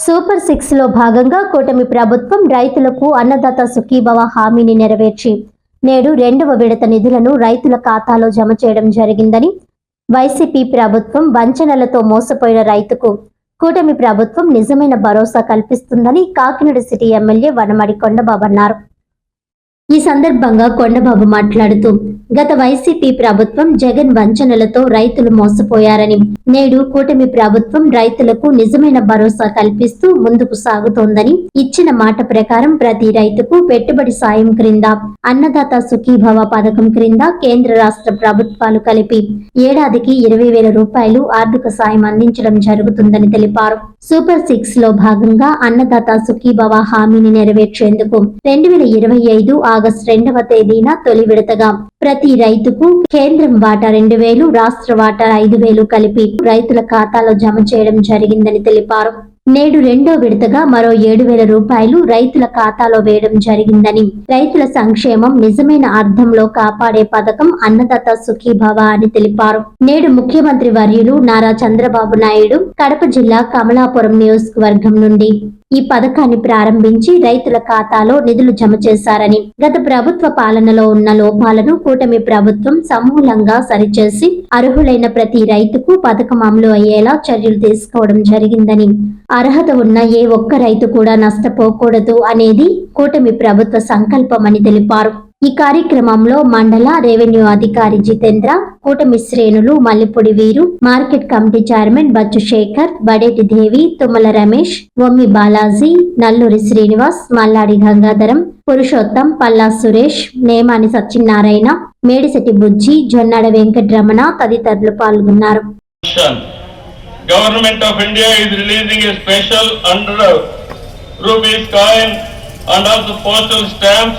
Super సిక్స్లో భాగంగా కూటమి ప్రభుత్వం రైతులకు అన్నదాత సుఖీభవ హామీని నెరవేర్చి నేడు రెండవ విడత నిధులను రైతుల ఖాతాలో జమ చేయడం జరిగిందని వైసీపీ ప్రభుత్వం వంచనలతో మోసపోయిన రైతుకు కూటమి ప్రభుత్వం నిజమైన భరోసా కల్పిస్తుందని కాకినాడ సిటీ ఎమ్మెల్యే వనమడి కొండబాబు అన్నారు. ఈ సందర్భంగా కొండబాబు మాట్లాడుతూ గత వైసీపీ ప్రభుత్వం జగన్ వంచనలతో రైతులు మోసపోయారని నేడు కూటమి ప్రభుత్వం రైతులకు నిజమైన భరోసా కల్పిస్తూ ముందుకు సాగుతోందని ఇచ్చిన మాట ప్రకారం ప్రతి రైతుకు పెట్టుబడి సాయం క్రింద అన్నదాత సుఖీభవ పథకం క్రింద కేంద్ర రాష్ట్ర ప్రభుత్వాలు కలిపి ఏడాదికి ఇరవై వేల రూపాయలు ఆర్థిక సాయం అందించడం జరుగుతుందని తెలిపారు. సూపర్ సిక్స్లో భాగంగా అన్నదాత సుఖీభవ హామీని నెరవేర్చేందుకు రెండు వేల ఇరవై ఐదు ఆగస్టు రెండవ తేదీన తొలి విడతగా. ప్రతి రైతుకు కేంద్రం వాటా రెండు వేలు రాష్ట్ర వాటా ఐదు వేలు కలిపి రైతుల ఖాతాలో జమ చేయడం జరిగిందని తెలిపారు. నేడు రెండో విడతగా మరో ఏడు వేల రూపాయలు రైతుల ఖాతాలో వేయడం జరిగిందని రైతుల సంక్షేమం నిజమైన అర్థంలో కాపాడే పథకం అన్నదాత సుఖీభవ అని తెలిపారు. నేడు ముఖ్యమంత్రి వర్యులు నారా చంద్రబాబు నాయుడు కడప జిల్లా కమలాపురం నియోజకవర్గం నుండి. ఈ పథకాన్ని ప్రారంభించి రైతుల ఖాతాలో నిధులు జమ చేశారని గత ప్రభుత్వ పాలనలో ఉన్న లోపాలను కూటమి ప్రభుత్వం సమూలంగా సరిచేసి అర్హులైన ప్రతి రైతుకు పథకం అమలు అయ్యేలా చర్యలు తీసుకోవడం జరిగిందని. అర్హత ఉన్న ఏ ఒక్క రైతు కూడా నష్టపోకూడదు అనేది కూటమి ప్రభుత్వ సంకల్పమని తెలిపారు. ఈ కార్యక్రమంలో మండల రెవెన్యూ అధికారి జితేంద్ర కూటమి శ్రేణులు Mallepudi Veeru market committee chairman Bachchu Sekhar Badeti Devi Tummala Ramesh Vammi Balaji Nalluri Srinivas Malladi Gangadharam Purushottam Palla Suresh Nemani Satyanarayana Medisetti Bujji Jonnada Venkataramana తదితరులు పాల్గొన్నారు. Government of India is releasing a special 100 rupees coin and also postal stamps.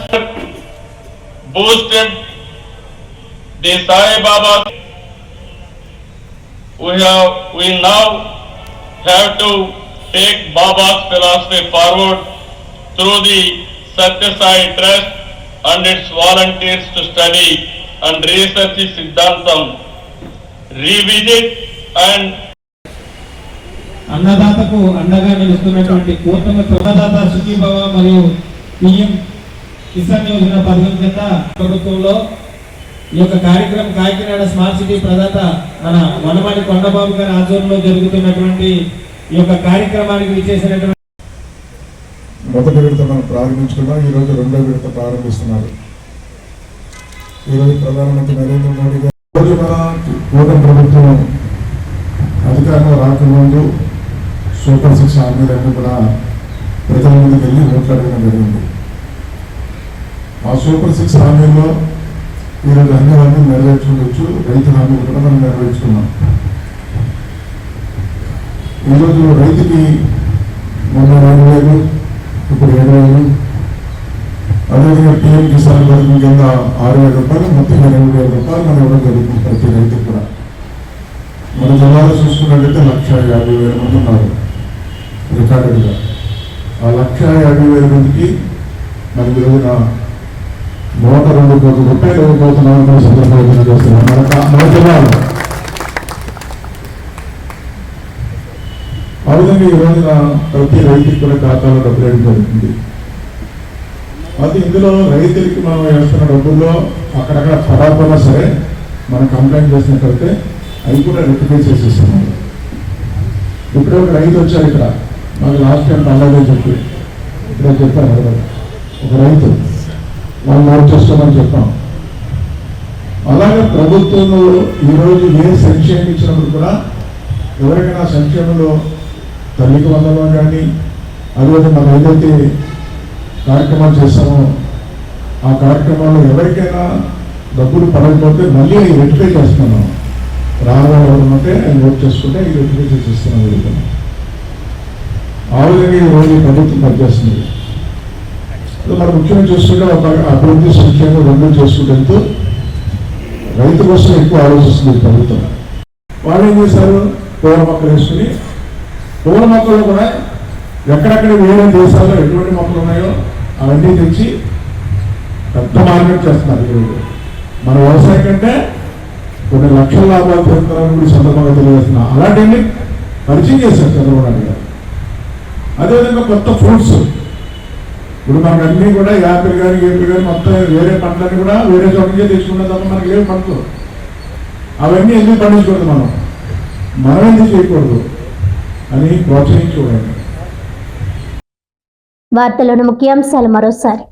Boosted the Sai Baba. We have, we now have to take Baba's philosophy forward through the Satya Sai Trust and its volunteers to study and research the Siddhantam revisit and అన్నదాతకు అండగా నిలుస్తున్నటువంటి కూటమి ప్రదాత సుఖీభవ మరియు PM Kisan Yojana పథకం కింద ప్రభుత్వంలో ఈ యొక్క కార్యక్రమం కాకినాడ స్మార్ట్ సిటీ ప్రదాత మన వనమాడి కొండబాబు గారి ఆధ్వర్యంలో జరుగుతున్నటువంటి ఈ యొక్క కార్యక్రమానికి విచ్చేసినటువంటి మొదటి విడత మనం ప్రారంభించుకున్నాం ఈరోజు రెండో విడత ప్రారంభిస్తున్నారు. ఈరోజు ప్రధానమంత్రి నరేంద్ర మోడీ గారు రోజు మన కూటమి ప్రభుత్వం అధికారంలో రాకముందు సూపర్ సిక్స్ హామీలన్నీ కూడా ప్రజల ముందుకు వెళ్ళి ఓట్లాడడం జరిగింది. ఆ సూపర్ సిక్స్ హామీల్లో ఈరోజు అన్ని హామీలు నెరవేర్చుకోవచ్చు. రైతు హామీలు కూడా మనం నెరవేర్చుకున్నాం. ఈరోజు రైతుకి మొన్న రెండు వేలు ఇప్పుడు ఏడు వేలు అదేవిధంగా పిఎం కిసాన్ పథకం కింద ఆరు వేల రూపాయలు మొత్తం ఎనిమిది వేల రూపాయలు మనం ఇవ్వడం జరుగుతుంది ప్రతి రైతుకు కూడా. మన జిల్లాలో చూసుకున్నట్లయితే లక్ష యాభై వేల మంది ఉన్నారు. రికార్డుగా ఆ లక్ష యాభై వేల మందికి మనకి ఈరోజున నూట రెండు కోట్ల రూపాయలు రెండు కూడా సందర్భంగా తెలియజేస్తున్నాం మన కా- మన జిల్లాలో ఆ విధంగా ఈ రోజున ప్రతి రైతుకి కూడా ఖాతాలో డబ్బులు వేయడం జరుగుతుంది. అది ఇందులో రైతులకి మనం వేస్తున్న డబ్బుల్లో అక్కడక్కడ ఖరాబ్ సరే మనం కంప్లైంట్ చేసినట్లయితే అవి కూడా రెక్టిఫై చేసేస్తున్నాం ఇప్పుడే ఒక రైతు వచ్చారు ఇక్కడ. మాకు లాస్ట్ టైం అలాగే చెప్పి. ఇక్కడ చెప్పారు కదా, ఒక రైతు. వాళ్ళు నోట్ చెప్పాం. అలాగే ప్రభుత్వంలో ఈరోజు ఏ సంక్షేమం ఇచ్చినప్పుడు కూడా ఎవరికైనా సంక్షేమంలో తల్లికి వందలో కానీ అదే మనం ఏదైతే కార్యక్రమాలు చేస్తామో ఆ కార్యక్రమాల్లో ఎవరికైనా డబ్బులు పడకపోతే మళ్ళీ అవి రెక్టిఫై చేస్తున్నాం. రావాలి ఉంటే ఆయన నోట్ చేసుకుంటే ఈ రెక్టిఫై చేసేస్తున్నాం ఆ విధంగా ఈ రోజు ఈ ప్రభుత్వం పనిచేస్తుంది. మన ముఖ్యంగా చూసుకుంటే ఒక అభివృద్ధి సంక్షేమం రెండు చేసుకుంటూ రైతు కోసం ఎక్కువ ఆలోచిస్తుంది ప్రభుత్వం. వాళ్ళు ఏం చేశారు? పూల మొక్కలు వేసుకుని పూల మొక్కలు కూడా ఎక్కడెక్కడ వేరే దేశాల్లో ఎటువంటి మొక్కలు ఉన్నాయో అవన్నీ తెచ్చి పెద్ద మార్కెట్ చేస్తున్నారు ఈరోజు మన వ్యవసాయం కంటే కొన్ని లక్షల లాభాలు పొందుతున్నారని కూడా సందర్భంగా తెలియజేస్తున్నా. అలాంటివన్నీ పరిచయం చేశారు చంద్రబాబు నాయుడు గారు. అదేవిధంగా కొత్త ఫ్రూట్స్ ఇప్పుడు మనకు అన్నీ కూడా యాపిల్ కానీ ఏపిల్ కానీ మొత్తం వేరే పంటలన్నీ కూడా వేరే చోట నుంచే తెచ్చుకున్న తప్ప మనకి ఏం పంటలు అవన్నీ ఎందుకు పండించకూడదు మనం? మనం ఎందుకు చేయకూడదు? అని ప్రోత్సహించుకోవాలి. వార్తలను ముఖ్యాంశాలు మరోసారి.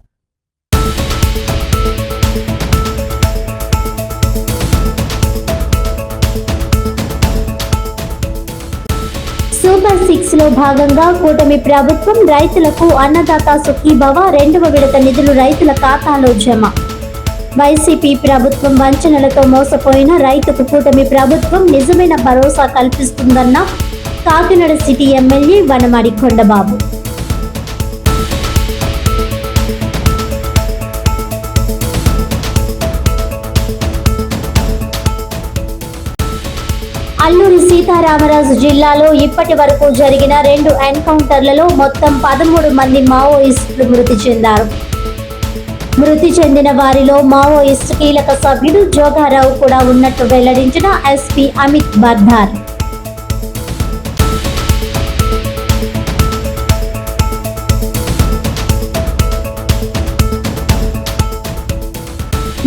సిక్స్లో భాగంగా కూటమి ప్రభుత్వం రైతులకు అన్నదాత సుఖీభవ రెండవ విడత నిధులు రైతుల ఖాతాలో జమ. వైసీపీ ప్రభుత్వం వంచనలతో మోసపోయిన రైతుకు కూటమి ప్రభుత్వం నిజమైన భరోసా కల్పిస్తుందన్న కాకినాడ సిటీ ఎమ్మెల్యే వనమాడి కొండబాబు. అల్లూరి సీతారామరాజు జిల్లాలో ఇప్పటి వరకు జరిగిన రెండు ఎన్కౌంటర్లలో మొత్తం పదమూడు మంది మావోయిస్టులు మృతి చెందారు. మృతి చెందిన వారిలో మావోయిస్టు కీలక సభ్యుడు జోగారావు కూడా ఉన్నట్టు వెల్లడించిన ఎస్పీ అమిత్ బర్ధార్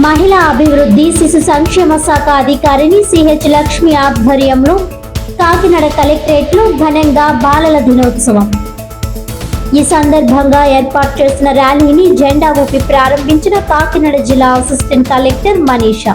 మహిళా అభివృద్ధి శిశు సంక్షేమ శాఖ అధికారిని సిహెచ్ లక్ష్మి ఆధ్వర్యంలో కాకినాడ కలెక్టరేట్లో ఘనంగా బాలల దినోత్సవం. ఈ సందర్భంగా ఏర్పాటు చేసిన ర్యాలీని జెండా ఊపి ప్రారంభించిన కాకినాడ జిల్లా అసిస్టెంట్ కలెక్టర్ మనీషా.